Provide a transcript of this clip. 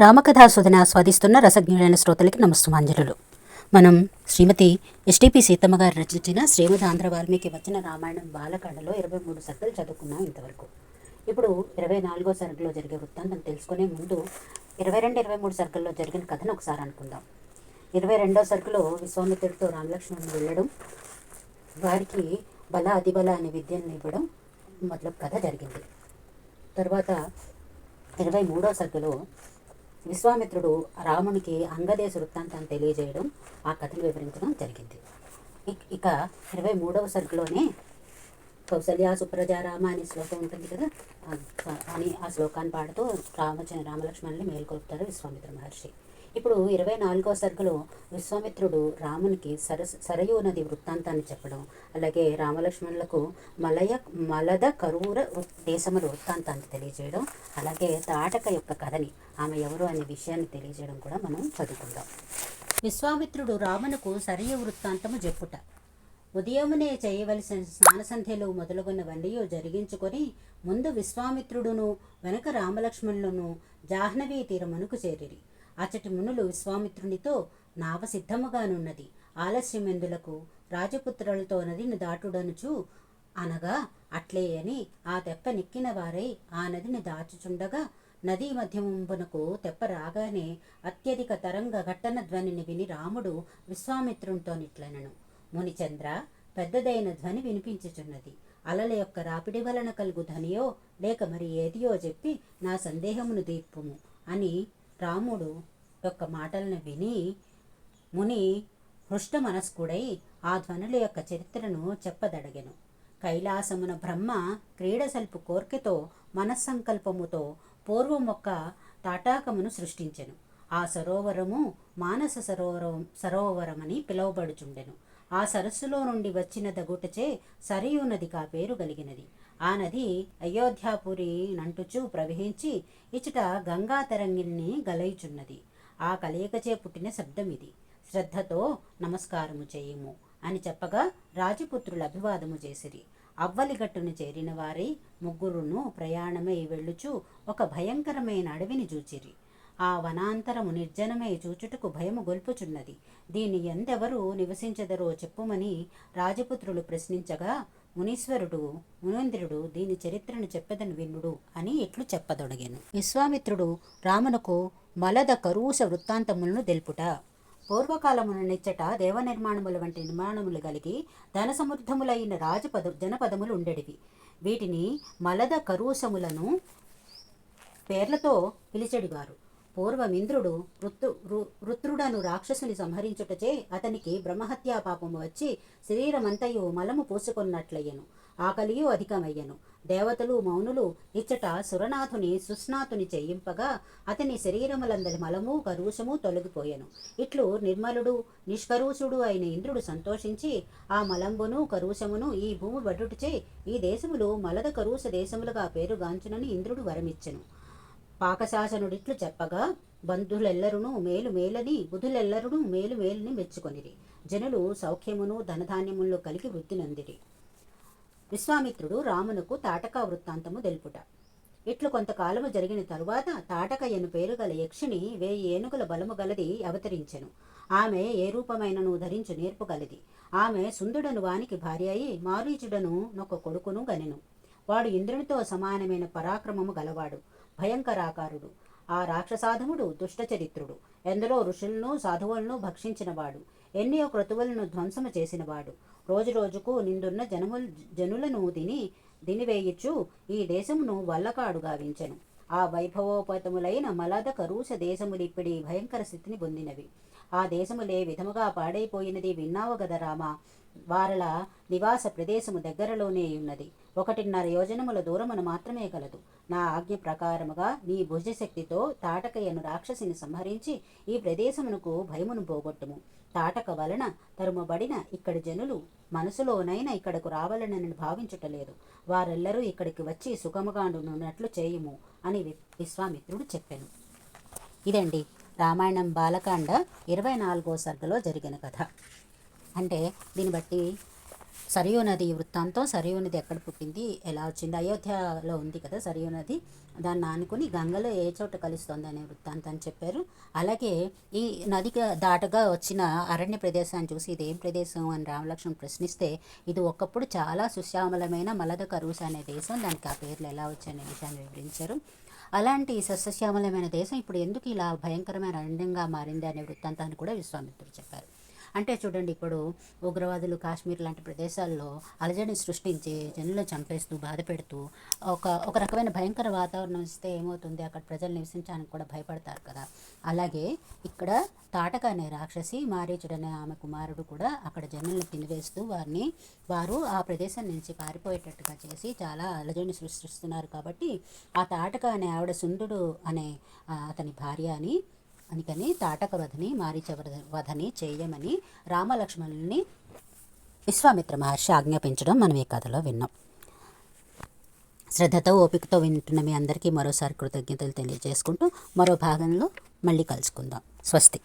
రామకథాసుధన ఆస్వాదిస్తున్న రసజ్ఞులైన శ్రోతలకి నమస్తమాంజలులు మనం శ్రీమతి ఎస్టిపి సీతమ్మ గారు రచించిన శ్రీమద్ ఆంధ్ర వాల్మీకి వచ్చిన రామాయణం బాలకాండలో ఇరవై మూడు సర్గలు చదువుకున్నాం ఇంతవరకు. ఇప్పుడు ఇరవై నాలుగో సర్గలో జరిగే వృత్తాంతం తెలుసుకునే ముందు ఇరవై రెండు ఇరవై మూడు సర్గల్లో జరిగిన కథను ఒకసారి అనుకుందాం. ఇరవై రెండో సర్గలో విశ్వామిత్రుడితో రామలక్ష్మణుని వెళ్ళడం వారికి బల అతిబల అనే విద్యను ఇవ్వడం మొదలు కథ జరిగింది. తర్వాత ఇరవై మూడో సర్గలో విశ్వామిత్రుడు రామునికి అంగదేశ వృత్తాంతాన్ని తెలియజేయడం ఆ కథను వివరించడం జరిగింది. ఇక ఇరవై మూడవ సర్గలోనే కౌసల్య సుప్రజా రామ అనే శ్లోకం ఉంటుంది కదా అని ఆ శ్లోకాన్ని పాడుతూ రామచంద్ర రామలక్ష్మణుని మేల్కొల్పుతారు విశ్వామిత్ర మహర్షి. ఇప్పుడు ఇరవై నాలుగవ సర్గలో విశ్వామిత్రుడు రామునికి సరస్ సరయూ నది వృత్తాంతాన్ని చెప్పడం అలాగే రామలక్ష్మణులకు మలయ మలద కరూర దేశముల వృత్తాంతాన్ని తెలియజేయడం అలాగే తాటక యొక్క కథని ఆమె ఎవరు అనే విషయాన్ని తెలియజేయడం కూడా మనం చదువుకుందాం. విశ్వామిత్రుడు రామునకు సరయ వృత్తాంతము చెప్పుట ఉదయమునే చేయవలసిన స్నానసంధ్యలు మొదలుగున్నవన్నీ జరిగించుకొని ముందు విశ్వామిత్రుడును వెనక రామలక్ష్మణులను జాహ్నవీ తీరమునకు చేరిరి. అచటి మునులు విశ్వామిత్రునితో నావ సిద్ధముగానున్నది ఆలస్యమెందులకు రాజపుత్రులతో నదిని దాటుడనుచు అనగా అట్లే అని ఆ తెప్ప నెక్కిన వారై ఆ నదిని దాచుచుండగా నదీ మధ్యమునకు తెప్ప రాగానే అత్యధిక తరంగ ఘట్టన ధ్వనిని విని రాముడు విశ్వామిత్రునితో నిట్లనను. మునిచంద్ర పెద్దదైన ధ్వని వినిపించుచున్నది. అలల యొక్క రాపిడి వలన కలుగు ధ్వనియో లేక మరి ఏదియో చెప్పి నా సందేహమును దీర్పుము అని రాముడు యొక్క మాటలను విని ముని హృష్ట మనస్కుడై ఆ ధ్వనుల యొక్క చరిత్రను చెప్పదడగెను. కైలాసమున బ్రహ్మ క్రీడసల్పు కోర్కెతో మనస్సంకల్పముతో పూర్వం ఒక తాటాకమును సృష్టించెను. ఆ సరోవరము మానస సరోవరం సరోవరమని పిలువబడుచుండెను. ఆ సరస్సులో నుండి వచ్చిన దగుటచే సరియు నది కా పేరు కలిగినది. ఆ నది అయోధ్యాపురి నంటుచూ ప్రవహించి ఇచుట గంగా తరంగిల్ని గలయిచున్నది. ఆ కలయికచే పుట్టిన శబ్దం ఇది శ్రద్ధతో నమస్కారము చేయుము అని చెప్పగా రాజపుత్రులు అభివాదము చేసిరి. అవ్వలిగట్టును చేరిన వారై ముగ్గురును ప్రయాణమై వెళ్ళుచు ఒక భయంకరమైన అడవిని చూచిరి ఆ వనాంతరము నిర్జనమై చూచుటకు భయము గొల్పుచున్నది. దీన్ని ఎందెవరు నివసించదరో చెప్పుమని రాజపుత్రులు ప్రశ్నించగా మునీశ్వరుడు మునీంద్రుడు దీని చరిత్రను చెప్పదని వినుడు అని ఇట్లు చెప్పదొడగాను. విశ్వామిత్రుడు రామునకు మలద కరూస వృత్తాంతములను తెలుపుట పూర్వకాలమున నిచ్చట దేవ నిర్మాణముల వంటి నిర్మాణములు కలిగి ధన సమృద్ధములైన రాజపద జనపదములు ఉండేటివి వీటిని మలద కరూసములను పేర్లతో పిలిచెడివారు. పూర్వమింద్రుడు వృత్తు వృ- రాక్షసుని సంహరించుటచే అతనికి బ్రహ్మహత్యా పాపము వచ్చి శరీరమంతయు మలము పూసుకున్నట్లయ్యను. ఆకలియు అధికమయ్యను. దేవతలు మౌనులు ఇచ్చట సురనాథుని సుస్నాథుని చేయింపగా అతని శరీరములందరి మలము కరుషము తొలగిపోయెను. ఇట్లు నిర్మలుడు నిష్కరుషుడు అయిన ఇంద్రుడు సంతోషించి ఆ మలంబును కరుషమును ఈ భూమి బడుటచే ఈ దేశములు మలద కరుష దేశములుగా పేరుగాంచునని ఇంద్రుడు వరమిచ్చెను. పాకశాసనుడిట్లు చెప్పగా బంధులెల్లరును మేలు మేలని బుధులెల్లరును మేలు మేలుని మెచ్చుకొనిరి. జనులు సౌఖ్యమును ధనధాన్యములు కలిగి వృద్ధి నందిరి. విశ్వామిత్రుడు రామునకు తాటక వృత్తాంతము తెలుపుట. ఇట్లు కొంతకాలము జరిగిన తరువాత తాటక ఎను పేరు గల యక్షిని వేయి ఏనుగుల బలము గలది అవతరించెను. ఆమె ఏ రూపమైనను ధరించు నేర్పుగలది ఆమె సుందుడను వానికి భార్య అయి మారీచుడను నొక్క కొడుకును గనెను. వాడు ఇంద్రునితో సమానమైన పరాక్రమము గలవాడు. భయంకరాకారుడు. ఆ రాక్షసాధముడు దుష్టచరిత్రుడు. ఎందరో ఋషులను సాధువులను భక్షించినవాడు. ఎన్నో క్రతువులను ధ్వంసము చేసినవాడు. రోజు రోజుకు నిండున్న జనముల్ జనులను తిని దినివేయిచ్చు ఈ దేశమును వల్లకాడు గావించెను. ఆ వైభవోపతములైన మలద కరూస దేశములిప్పిడి భయంకర స్థితిని పొందినవి. ఆ దేశములే విధముగా పాడైపోయినది విన్నావు గద రామా. వారల నివాస ప్రదేశము దగ్గరలోనే ఉన్నది. ఒకటిన్నర యోజనముల దూరమును మాత్రమే కలదు. నా ఆజ్ఞ ప్రకారముగా నీ భుజశక్తితో తాటకయ్యను రాక్షసిని సంహరించి ఈ ప్రదేశమునకు భయమును పోగొట్టుము. తాటక వలన తరుమబడిన ఇక్కడి జనులు మనసులోనైనా ఇక్కడకు రావాలనని భావించుటలేదు. వారెల్లరూ ఇక్కడికి వచ్చి సుఖముగానున్నట్లు చేయుము అని విశ్వామిత్రుడు చెప్పాను. ఇదండి రామాయణం బాలకాండ ఇరవై నాలుగో సర్గలో జరిగిన కథ. అంటే దీన్ని బట్టి సరియు నది వృత్తాంతం సరియు నది ఎక్కడ పుట్టింది ఎలా వచ్చింది అయోధ్యలో ఉంది కదా సరియు నది దాన్ని ఆనుకుని గంగలో ఏ చోట కలుస్తుంది అనే వృత్తాంతం చెప్పారు. అలాగే ఈ నదికి దాటగా వచ్చిన అరణ్య ప్రదేశాన్ని చూసి ఇది ఏం ప్రదేశం అని రామలక్ష్మణ్ ప్రశ్నిస్తే ఇది ఒకప్పుడు చాలా సుశ్యామలమైన మలద కరూస్ అనే దేశం దానికి ఆ పేర్లు ఎలా వచ్చాయనే విషయాన్ని వివరించారు. అలాంటి సస్యశ్యామలమైన దేశం ఇప్పుడు ఎందుకు ఇలా భయంకరమైన అరణ్యంగా మారింది అనే వృత్తాంతాన్ని కూడా విశ్వామిత్రుడు చెప్పారు. అంటే చూడండి ఇప్పుడు ఉగ్రవాదులు కాశ్మీర్ లాంటి ప్రదేశాల్లో అలజడిని సృష్టించి జనులను చంపేస్తూ బాధ పెడుతూ ఒక ఒక రకమైన భయంకర వాతావరణం ఇస్తే ఏమవుతుంది? అక్కడ ప్రజలు నివసించడానికి కూడా భయపడతారు కదా. అలాగే ఇక్కడ తాటక అనే రాక్షసి మారీచుడనే ఆమె కుమారుడు కూడా అక్కడ జనులను తినివేస్తూ వారిని వారు ఆ ప్రదేశం నుంచి పారిపోయేటట్టుగా చేసి చాలా అలజడిని సృష్టిస్తున్నారు. కాబట్టి ఆ తాటక అనే ఆవిడ సుందుడు అనే అతని భార్య అని అందుకని తాటక వధని మారీచ వధని చేయమని రామలక్ష్మణుల్ని విశ్వామిత్ర మహర్షి ఆజ్ఞాపించడం మనం ఈ కథలో విన్నాం. శ్రద్ధతో ఓపికతో వింటున్న మీ అందరికీ మరోసారి కృతజ్ఞతలు తెలియజేసుకుంటూ మరో భాగంలో మళ్ళీ కలుసుకుందాం. స్వస్తి.